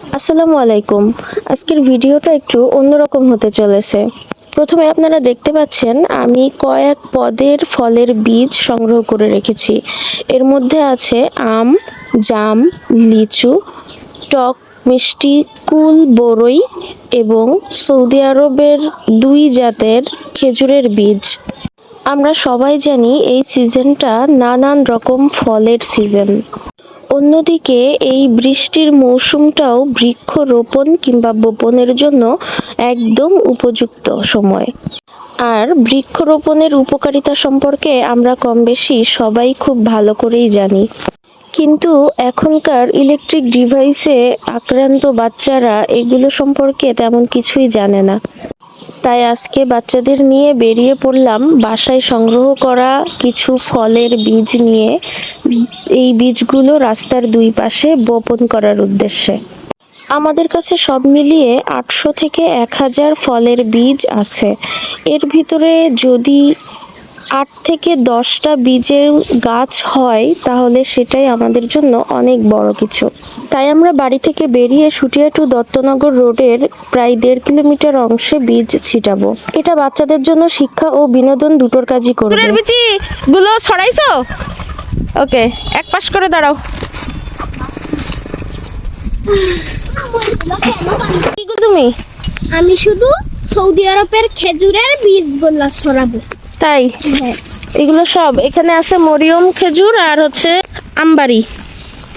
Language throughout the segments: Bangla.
আসসালামু আলাইকুম। আজকের ভিডিওটা একটু অন্যরকম হতে চলেছে। প্রথমে আপনারা দেখতে পাচ্ছেন, আমি কয়েক পদের ফলের বীজ সংগ্রহ করে রেখেছি। এর মধ্যে আছে আম, জাম, লিচু, টক, মিষ্টি, কুল, বরই এবং সৌদি আরবের দুই জাতের খেজুরের বীজ। আমরা সবাই জানি এই সিজনটা নানান রকম ফলের সিজন। অন্যদিকে এই বৃষ্টির মৌসুমটাও বৃক্ষরোপণ কিংবা বপনের জন্য একদম উপযুক্ত সময়। আর বৃক্ষরোপণের উপকারিতা সম্পর্কে আমরা কম বেশি সবাই খুব ভালো করেই জানি। কিন্তু এখনকার ইলেকট্রিক ডিভাইসে আক্রান্ত বাচ্চারা এগুলো সম্পর্কে তেমন কিছুই জানে না। তাই আজকে বাচ্চাদের নিয়ে বেরিয়ে পড়লাম বাসায় সংগ্রহ করা কিছু ফলের বীজ নিয়ে। এই বীজগুলো রাস্তার দুই পাশে বপন করার উদ্দেশ্যে। আমাদের কাছে সব মিলিয়ে আটশো থেকে এক হাজার ফলের বীজ আছে। এর ভিতরে যদি আট থেকে দশটা বীজের গাছ হয়, তাহলে সেটাই আমাদের জন্য অনেক বড় কিছু। তাই আমরা বাড়ি থেকে বেরিয়ে সুটিয়া টু দত্তনগর রোডের প্রায় দেড় কিলোমিটার অংশে বীজ ছিটাবো। এটা বাচ্চাদের জন্য শিক্ষা ও বিনোদন দুটোর কাজই করবে। গুলো ছড়াইছো? ওকে এক পাশ করে দাঁড়াও। কি তুমি? আমি শুধু সৌদি আরবের খেজুরের বীজগুলো ছড়াবো। তাই? হ্যাঁ। এগুলো সব এখানে আছে মরিয়ম খেজুর আর হচ্ছে আমবাড়ি।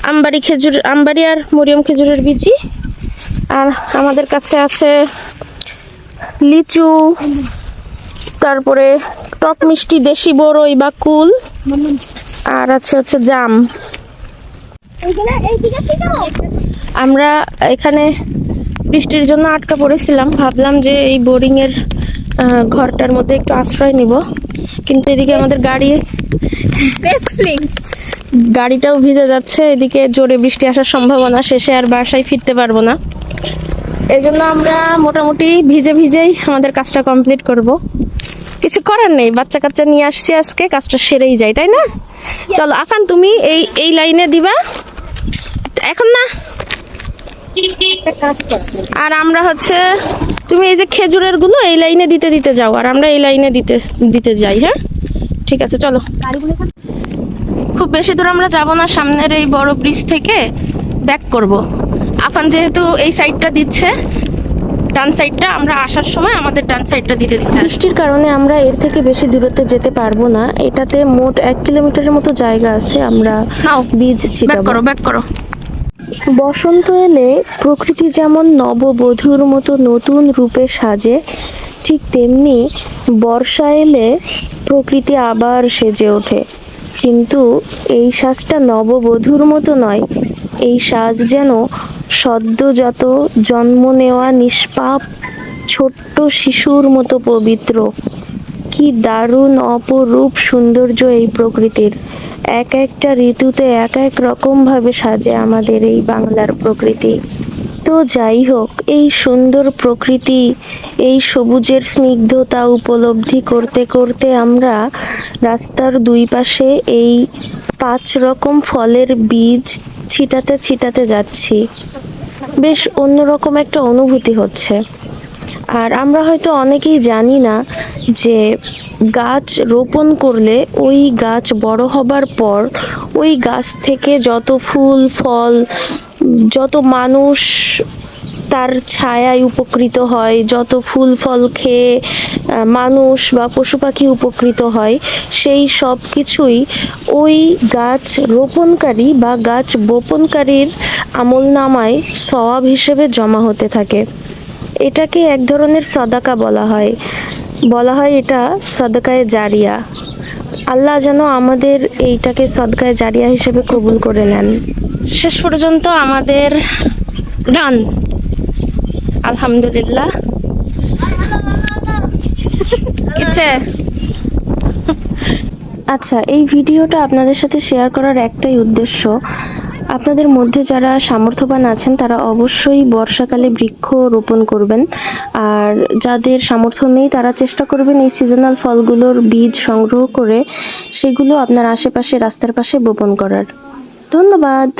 আমবাড়ি খেজুর আমবাড়ি আর মরিয়ম খেজুরের বিচি আর আমাদের কাছে আছে লিচু তারপরে টক মিষ্টি দেশি বড়ই বা কুল। আর আছে হচ্ছে জাম। আমরা এখানে বৃষ্টির জন্য আটকা পড়েছিলাম। ভাবলাম যে এই বোরিং এর ঘরটার মধ্যে একটু আশ্রয় নিব। কিন্তু এদিকে আমাদের গাড়ি গাড়িটাও ভিজে যাচ্ছে। এদিকে জোরে বৃষ্টি আসার সম্ভাবনা। শেষে আর বাসায় ফিরতে পারব না। এই জন্য আমরা মোটামুটি ভিজে ভিজেই আমাদের কাজটা কমপ্লিট করব। কিছু করার নেই। বাচ্চা কাচ্চা নিয়ে আসছি আজকে, কাজটা সেরেই যায়, তাই না? চলো, আফান, তুমি এই এই লাইনে দিবা। এখন না? আর আমরা হচ্ছে, তুমি এই যে খেজুরেরগুলো, এই লাইনে দিতে দিতে যাও। আর আমরা এই লাইনে দিতে দিতে যাই হ্যাঁ? ঠিক আছে, চলো। খুব বেশি দূর আমরা যাব না, সামনের এই বড় ব্রিজ থেকে ব্যাক করব। আফান যেহেতু এই সাইডটা দিচ্ছে ডান সাইডটা আমরা আসার সময় আমাদের ডান সাইডটা দিতে দিতে বৃষ্টির কারণে আমরা এর থেকে বেশি দূরত্বে যেতে পারব না। এটাতে মোট এক কিলোমিটারের মতো জায়গা আছে। আমরা বীজ ছিটাবো। করো ব্যাক করো। বসন্ত এলে প্রকৃতি যেমন নববধূর মতো নতুন রূপে সাজে ঠিক তেমনি বর্ষা এলে প্রকৃতি আবার সেজে ওঠে। কিন্তু এই সাজটা নববধূর মতো নয়। এই সাজ যেন সদ্যজাত জন্ম নেওয়া নিষ্পাপ ছোট্ট শিশুর মতো পবিত্র। কি দারুণ অপরূপ সৌন্দর্য এই প্রকৃতির। এক একটা ঋতুতে এক এক রকম ভাবে সাজে আমাদের এই বাংলার প্রকৃতি। তো যাই হোক, এই সুন্দর প্রকৃতি, এই সবুজের স্নিগ্ধতা উপলব্ধি করতে করতে আমরা রাস্তার দুই পাশে এই পাঁচ রকম ফলের বীজ ছিটাতে ছিটাতে যাচ্ছি। বেশ অন্যরকম একটা অনুভূতি হচ্ছে। আর আমরা হয়তো অনেকেই জানি না যে গাছ রোপণ করলে ওই গাছ বড় হবার পর ওই গাছ থেকে যত ফুল, ফল, যত মানুষ তার ছায়ায় উপকৃত হয়। যত ফুল, ফল খেয়ে মানুষ বা পশু পাখি উপকৃত হয়, সেই সব কিছুই ওই গাছ রোপণকারী বা গাছ বপনকারীর আমল নামায় সওয়াব হিসেবে জমা হতে থাকে। এটাকে এক ধরনের সদাকা বলা হয়। বলা হয় এটা সদকায়ে জারিয়া। আল্লাহ যেন আমাদের এইটাকে সদকায় জারিয়া হিসেবে কবুল করে নেন। শেষ পর্যন্ত আমাদের ডান আলহামদুলিল্লাহ। কিছে? আচ্ছা এই ভিডিওটা আপনাদের সাথে শেয়ার করার একটাই উদ্দেশ্য, আপনাদের মধ্যে যারা সামর্থ্যবান আছেন, তারা অবশ্যই বর্ষাকালে বৃক্ষ রোপণ করবেন। আর যাদের সামর্থ্য নেই, তারা চেষ্টা করবেন এই সিজনাল ফলগুলোর বীজ সংগ্রহ করে সেগুলো আপনার আশেপাশে, রাস্তার পাশে বপন করার। ধন্যবাদ।